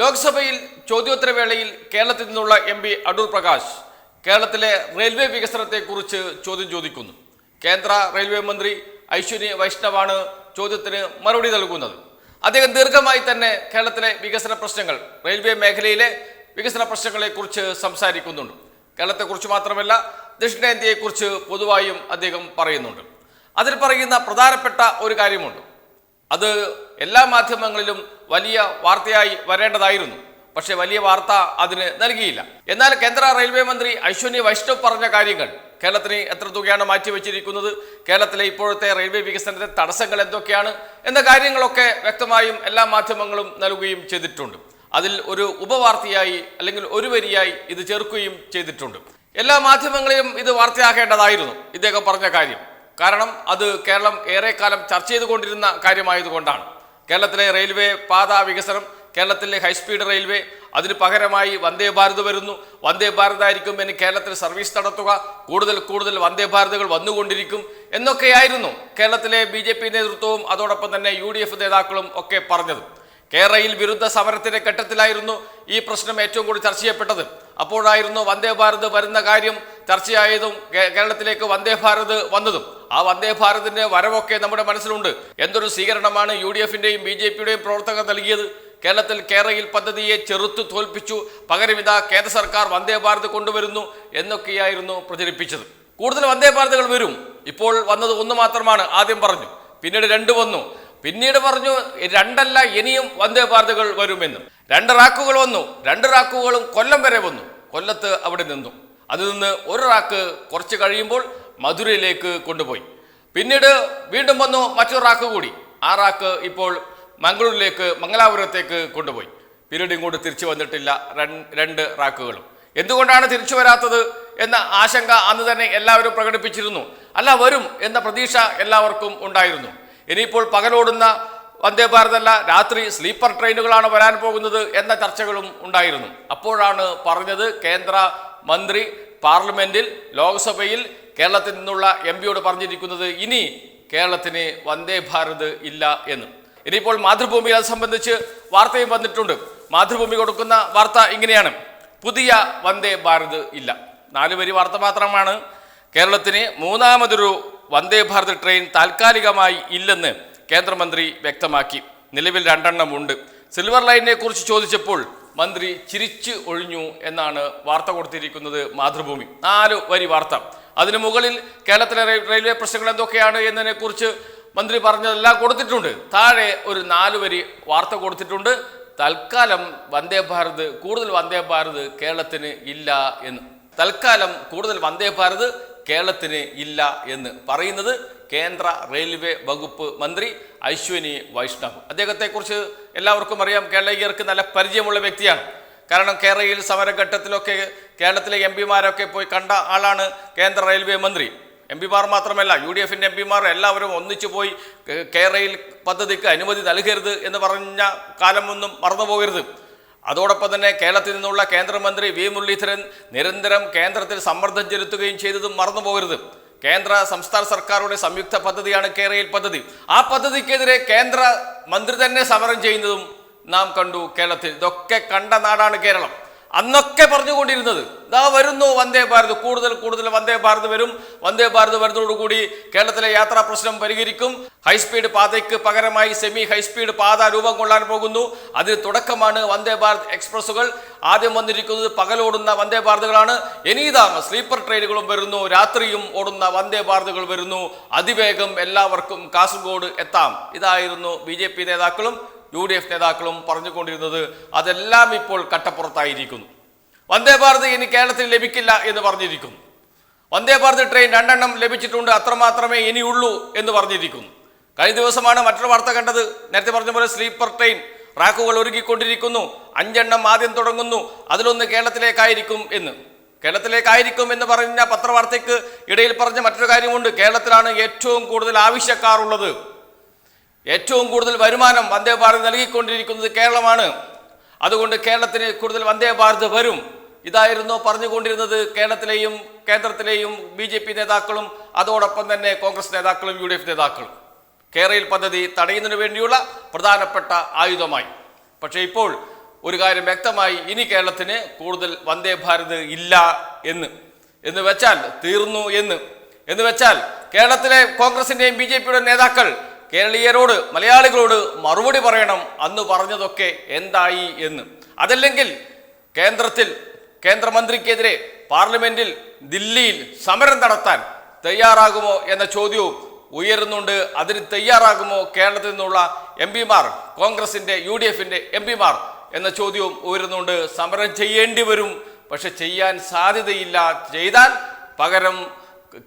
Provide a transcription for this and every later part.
ലോക്സഭയിൽ ചോദ്യോത്തരവേളയിൽ കേരളത്തിൽ നിന്നുള്ള എം പി അടൂർ പ്രകാശ് കേരളത്തിലെ റെയിൽവേ വികസനത്തെക്കുറിച്ച് ചോദ്യം ചോദിക്കുന്നു. കേന്ദ്ര റെയിൽവേ മന്ത്രി ഐശ്വര്യ വൈഷ്ണവാണ് ചോദ്യത്തിന് മറുപടി നൽകുന്നത്. അദ്ദേഹം ദീർഘമായി തന്നെ കേരളത്തിലെ വികസന പ്രശ്നങ്ങൾ റെയിൽവേ മേഖലയിലെ വികസന പ്രശ്നങ്ങളെക്കുറിച്ച് സംസാരിക്കുന്നുണ്ട്. കേരളത്തെക്കുറിച്ച് മാത്രമല്ല ദക്ഷിണേന്ത്യയെക്കുറിച്ച് പൊതുവായും അദ്ദേഹം പറയുന്നുണ്ട്. അതിൽ പറയുന്ന പ്രധാനപ്പെട്ട ഒരു കാര്യമുണ്ട്. അത് എല്ലാ മാധ്യമങ്ങളിലും വലിയ വാർത്തയായി വരേണ്ടതായിരുന്നു. പക്ഷേ വലിയ വാർത്ത അതിന് നൽകിയില്ല. എന്നാൽ കേന്ദ്ര റെയിൽവേ മന്ത്രി അശ്വനി വൈഷ്ണവ് പറഞ്ഞ കാര്യങ്ങൾ കേരളത്തിന് എത്ര തുകയാണ് മാറ്റിവെച്ചിരിക്കുന്നത് കേരളത്തിലെ ഇപ്പോഴത്തെ റെയിൽവേ വികസനത്തെ തടസ്സങ്ങൾ എന്തൊക്കെയാണ് എന്ന കാര്യങ്ങളൊക്കെ വ്യക്തമായും എല്ലാ മാധ്യമങ്ങളും നൽകുകയും ചെയ്തിട്ടുണ്ട്. അതിൽ ഒരു ഉപവാർത്തയായി അല്ലെങ്കിൽ ഒരു വരിയായി ഇത് ചേർക്കുകയും ചെയ്തിട്ടുണ്ട്. എല്ലാ മാധ്യമങ്ങളിലും ഇത് വാർത്തയാക്കേണ്ടതായിരുന്നു ഇദ്ദേഹം പറഞ്ഞ കാര്യം. കാരണം അത് കേരളം ഏറെക്കാലം ചർച്ച ചെയ്തുകൊണ്ടിരുന്ന കാര്യമായതുകൊണ്ടാണ്. കേരളത്തിലെ റെയിൽവേ പാത വികസനം കേരളത്തിലെ ഹൈസ്പീഡ് റെയിൽവേ അതിന് പകരമായി വന്ദേ ഭാരത് വരുന്നു. വന്ദേ ഭാരത് ആയിരിക്കും ഇനി കേരളത്തിൽ സർവീസ് നടത്തുക. കൂടുതൽ കൂടുതൽ വന്ദേ ഭാരതുകൾ വന്നുകൊണ്ടിരിക്കും എന്നൊക്കെയായിരുന്നു കേരളത്തിലെ ബി ജെ പി നേതൃത്വവും അതോടൊപ്പം തന്നെ യു ഡി എഫ് നേതാക്കളും ഒക്കെ പറഞ്ഞത്. കേരളയിൽ വിരുദ്ധ സമരത്തിന്റെ ഘട്ടത്തിലായിരുന്നു ഈ പ്രശ്നം ഏറ്റവും കൂടുതൽ ചർച്ച ചെയ്യപ്പെട്ടത്. അപ്പോഴായിരുന്നു വന്ദേ ഭാരത് വരുന്ന കാര്യം ചർച്ചയായതും കേരളത്തിലേക്ക് വന്ദേ ഭാരത് വന്നതും. ആ വന്ദേ ഭാരതിന്റെ വരവൊക്കെ നമ്മുടെ മനസ്സിലുണ്ട്. എന്തൊരു സ്വീകരണമാണ് യു ഡി എഫിന്റെയും ബി ജെ പിയുടെയും പ്രവർത്തകർ നൽകിയത്. കേരളത്തിൽ കേരയിൽ പദ്ധതിയെ ചെറുത്തു തോൽപ്പിച്ചു. പകരം ഇതാ കേന്ദ്ര സർക്കാർ വന്ദേ ഭാരത് കൊണ്ടുവരുന്നു എന്നൊക്കെയായിരുന്നു പ്രചരിപ്പിച്ചത്. കൂടുതൽ വന്ദേ ഭാരതുകൾ വരും. ഇപ്പോൾ വന്നത് ഒന്ന് മാത്രമാണ് ആദ്യം പറഞ്ഞു. പിന്നീട് രണ്ട് വന്നു. പിന്നീട് പറഞ്ഞു രണ്ടല്ല ഇനിയും വന്ദേ ഭാരതുകൾ വരുമെന്നും. രണ്ട് റാക്കുകൾ വന്നു. രണ്ട് റാക്കുകളും കൊല്ലം വരെ വന്നു. കൊല്ലത്ത് അവിടെ നിന്നു. അതിൽ നിന്ന് ഒരു റാക്ക് കുറച്ച് കഴിയുമ്പോൾ മധുരയിലേക്ക് കൊണ്ടുപോയി. പിന്നീട് വീണ്ടും വന്നു മറ്റൊരു റാക്ക് കൂടി. ആ റാക്ക് ഇപ്പോൾ മംഗളൂരിലേക്ക് മംഗലാപുരത്തേക്ക് കൊണ്ടുപോയി. പിന്നീട് ഇങ്ങോട്ട് തിരിച്ചു വന്നിട്ടില്ല രണ്ട് റാക്കുകളും. എന്തുകൊണ്ടാണ് തിരിച്ചു വരാത്തത് എന്ന ആശങ്ക അന്ന് തന്നെ എല്ലാവരും പ്രകടിപ്പിച്ചിരുന്നു. അല്ല വരും എന്ന പ്രതീക്ഷ എല്ലാവർക്കും ഉണ്ടായിരുന്നു. ഇനിയിപ്പോൾ പകലോടുന്ന വന്ദേ ഭാരതല്ല രാത്രി സ്ലീപ്പർ ട്രെയിനുകളാണ് വരാൻ പോകുന്നത് എന്ന ചർച്ചകളും ഉണ്ടായിരുന്നു. അപ്പോഴാണ് പറഞ്ഞത് കേന്ദ്ര മന്ത്രി പാർലമെന്റിൽ ലോക്സഭയിൽ കേരളത്തിൽ നിന്നുള്ള എം പിയോട് പറഞ്ഞിരിക്കുന്നത് ഇനി കേരളത്തിന് വന്ദേ ഭാരത് ഇല്ല എന്ന്. ഇനിയിപ്പോൾ മാതൃഭൂമി അത് സംബന്ധിച്ച് വാർത്തയും വന്നിട്ടുണ്ട്. മാതൃഭൂമി കൊടുക്കുന്ന വാർത്ത ഇങ്ങനെയാണ്. പുതിയ വന്ദേ ഭാരത് ഇല്ല. നാല് വരി വാർത്ത മാത്രമാണ് കേരളത്തിന് മൂന്നാമതൊരു വന്ദേ ഭാരത് ട്രെയിൻ താൽക്കാലികമായി ഇല്ലെന്ന് കേന്ദ്രമന്ത്രി വ്യക്തമാക്കി. നിലവിൽ രണ്ടെണ്ണം ഉണ്ട്. സിൽവർ ലൈനിനെ കുറിച്ച് ചോദിച്ചപ്പോൾ മന്ത്രി ചിരിച്ചു ഒഴിഞ്ഞു എന്നാണ് വാർത്ത കൊടുത്തിരിക്കുന്നത് മാതൃഭൂമി. നാല് വരി വാർത്ത. അതിനു മുകളിൽ കേരളത്തിലെ റെയിൽവേ പ്രശ്നങ്ങൾ എന്തൊക്കെയാണ് എന്നതിനെ കുറിച്ച് മന്ത്രി പറഞ്ഞതെല്ലാം കൊടുത്തിട്ടുണ്ട്. താഴെ ഒരു നാല് വരി വാർത്ത കൊടുത്തിട്ടുണ്ട്. തൽക്കാലം വന്ദേ ഭാരത് കൂടുതൽ വന്ദേ ഭാരത് കേരളത്തിന് ഇല്ല എന്ന്. തൽക്കാലം കൂടുതൽ വന്ദേ ഭാരത് കേരളത്തിന് ഇല്ല എന്ന് പറയുന്നത് കേന്ദ്ര റെയിൽവേ വകുപ്പ് മന്ത്രി അശ്വിനി വൈഷ്ണവ്. അദ്ദേഹത്തെക്കുറിച്ച് എല്ലാവർക്കും അറിയാം കേരളീയർക്ക് നല്ല പരിചയമുള്ള വ്യക്തിയാണ്. കാരണം കേരളയിൽ സമരഘട്ടത്തിലൊക്കെ കേരളത്തിലെ എം പിമാരൊക്കെ പോയി കണ്ട ആളാണ് കേന്ദ്ര റെയിൽവേ മന്ത്രി. എം പിമാർ മാത്രമല്ല യു ഡി എഫിന്റെ എം പിമാർ എല്ലാവരും ഒന്നിച്ചു പോയി കേരളയിൽ പദ്ധതിക്ക് അനുമതി നൽകരുത് എന്ന് പറഞ്ഞ കാലമൊന്നും മറന്നുപോകരുത്. അതോടൊപ്പം തന്നെ കേരളത്തിൽ നിന്നുള്ള കേന്ദ്രമന്ത്രി വി മുരളീധരൻ നിരന്തരം കേന്ദ്രത്തിൽ സമ്മർദ്ദം ചെലുത്തുകയും ചെയ്തതും മറന്നു പോകരുത് കേന്ദ്ര സംസ്ഥാന സർക്കാരുടെ സംയുക്ത പദ്ധതിയാണ് കേരയിൽ പദ്ധതി. ആ പദ്ധതിക്കെതിരെ കേന്ദ്ര മന്ത്രി തന്നെ സമരം ചെയ്യുന്നതും നാം കണ്ടു കേരളത്തിൽ. ഇതൊക്കെ കണ്ട നാടാണ് കേരളം. അന്നൊക്കെ പറഞ്ഞുകൊണ്ടിരുന്നത്. ഇതാ വരുന്നു വന്ദേ ഭാരത്. കൂടുതൽ കൂടുതൽ വന്ദേ ഭാരത് വരും. വന്ദേ ഭാരത് വരുന്നതോടുകൂടി കേരളത്തിലെ യാത്രാ പ്രശ്നം പരിഹരിക്കും. ഹൈസ്പീഡ് പാതയ്ക്ക് പകരമായി സെമി ഹൈസ്പീഡ് പാത രൂപം കൊള്ളാൻ പോകുന്നു. അതിന് തുടക്കമാണ് വന്ദേ ഭാരത് എക്സ്പ്രസ്സുകൾ ആദ്യം വന്നിരിക്കുന്നത് പകലോടുന്ന വന്ദേ ഭാരതുകളാണ്. ഇനിതാണ് സ്ലീപ്പർ ട്രെയിനുകളും വരുന്നു. രാത്രിയും ഓടുന്ന വന്ദേ ഭാരതുകൾ വരുന്നു. അതിവേഗം എല്ലാവർക്കും കാസർഗോഡ് എത്താം. ഇതായിരുന്നു ബി നേതാക്കളും യു ഡി എഫ് നേതാക്കളും പറഞ്ഞുകൊണ്ടിരുന്നത് അതെല്ലാം ഇപ്പോൾ കട്ടപ്പുറത്തായിരിക്കുന്നു. വന്ദേ ഭാരത് ഇനി കേരളത്തിൽ ലഭിക്കില്ല എന്ന് പറഞ്ഞിരിക്കുന്നു. വന്ദേ ഭാരത് ട്രെയിൻ രണ്ടെണ്ണം ലഭിച്ചിട്ടുണ്ട് അത്രമാത്രമേ ഇനിയുള്ളൂ എന്ന് പറഞ്ഞിരിക്കുന്നു. കഴിഞ്ഞ ദിവസമാണ് മറ്റൊരു വാർത്ത കണ്ടത്. നേരത്തെ പറഞ്ഞ പോലെ സ്ലീപ്പർ ട്രെയിൻ റാക്കുകൾ ഒരുക്കിക്കൊണ്ടിരിക്കുന്നു. അഞ്ചെണ്ണം ആദ്യം തുടങ്ങുന്നു. അതിലൊന്ന് കേരളത്തിലേക്കായിരിക്കും എന്ന്. കേരളത്തിലേക്കായിരിക്കും എന്ന് പറഞ്ഞ പത്രവാർത്തയ്ക്ക് ഇടയിൽ പറഞ്ഞ മറ്റൊരു കാര്യമുണ്ട്. കേരളത്തിലാണ് ഏറ്റവും കൂടുതൽ ആവശ്യക്കാർ ഉള്ളത്. ഏറ്റവും കൂടുതൽ വരുമാനം വന്ദേ ഭാരത് നൽകിക്കൊണ്ടിരിക്കുന്നത് കേരളമാണ്. അതുകൊണ്ട് കേരളത്തിന് കൂടുതൽ വന്ദേ ഭാരത് വരും. ഇതായിരുന്നു പറഞ്ഞുകൊണ്ടിരുന്നത് കേരളത്തിലെയും കേന്ദ്രത്തിലെയും ബി ജെ പി നേതാക്കളും അതോടൊപ്പം തന്നെ കോൺഗ്രസ് നേതാക്കളും യു ഡി എഫ് നേതാക്കളും. കേരളയിൽ പദ്ധതി തടയുന്നതിന് വേണ്ടിയുള്ള പ്രധാനപ്പെട്ട ആയുധമായി. പക്ഷേ ഇപ്പോൾ ഒരു കാര്യം വ്യക്തമായി ഇനി കേരളത്തിന് കൂടുതൽ വന്ദേ ഭാരത് ഇല്ല എന്ന്. എന്ന് വെച്ചാൽ തീർന്നു എന്ന്. എന്ന് വെച്ചാൽ കേരളത്തിലെ കോൺഗ്രസിന്റെയും ബി നേതാക്കൾ കേരളീയരോട് മലയാളികളോട് മറുപടി പറയണം അന്ന് പറഞ്ഞതൊക്കെ എന്തായി എന്ന്. അതല്ലെങ്കിൽ കേന്ദ്രത്തിൽ കേന്ദ്രമന്ത്രിക്കെതിരെ പാർലമെന്റിൽ ദില്ലിയിൽ സമരം നടത്താൻ തയ്യാറാകുമോ എന്ന ചോദ്യവും ഉയരുന്നുണ്ട്. അതിന് തയ്യാറാകുമോ കേരളത്തിൽ നിന്നുള്ള എം പിമാർ കോൺഗ്രസിന്റെ യു ഡി എഫിന്റെ എം പിമാർ എന്ന ചോദ്യവും ഉയരുന്നുണ്ട്. സമരം ചെയ്യേണ്ടി വരും. പക്ഷെ ചെയ്യാൻ സാധ്യതയില്ല. ചെയ്താൽ പകരം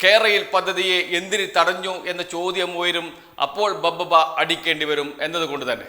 കേരയിൽ പദ്ധതിയെ എന്തിന് തടഞ്ഞു എന്ന ചോദ്യം ഉയരും അപ്പോൾ ബബ്ബ അടിക്കേണ്ടി വരും എന്നതുകൊണ്ട് തന്നെ.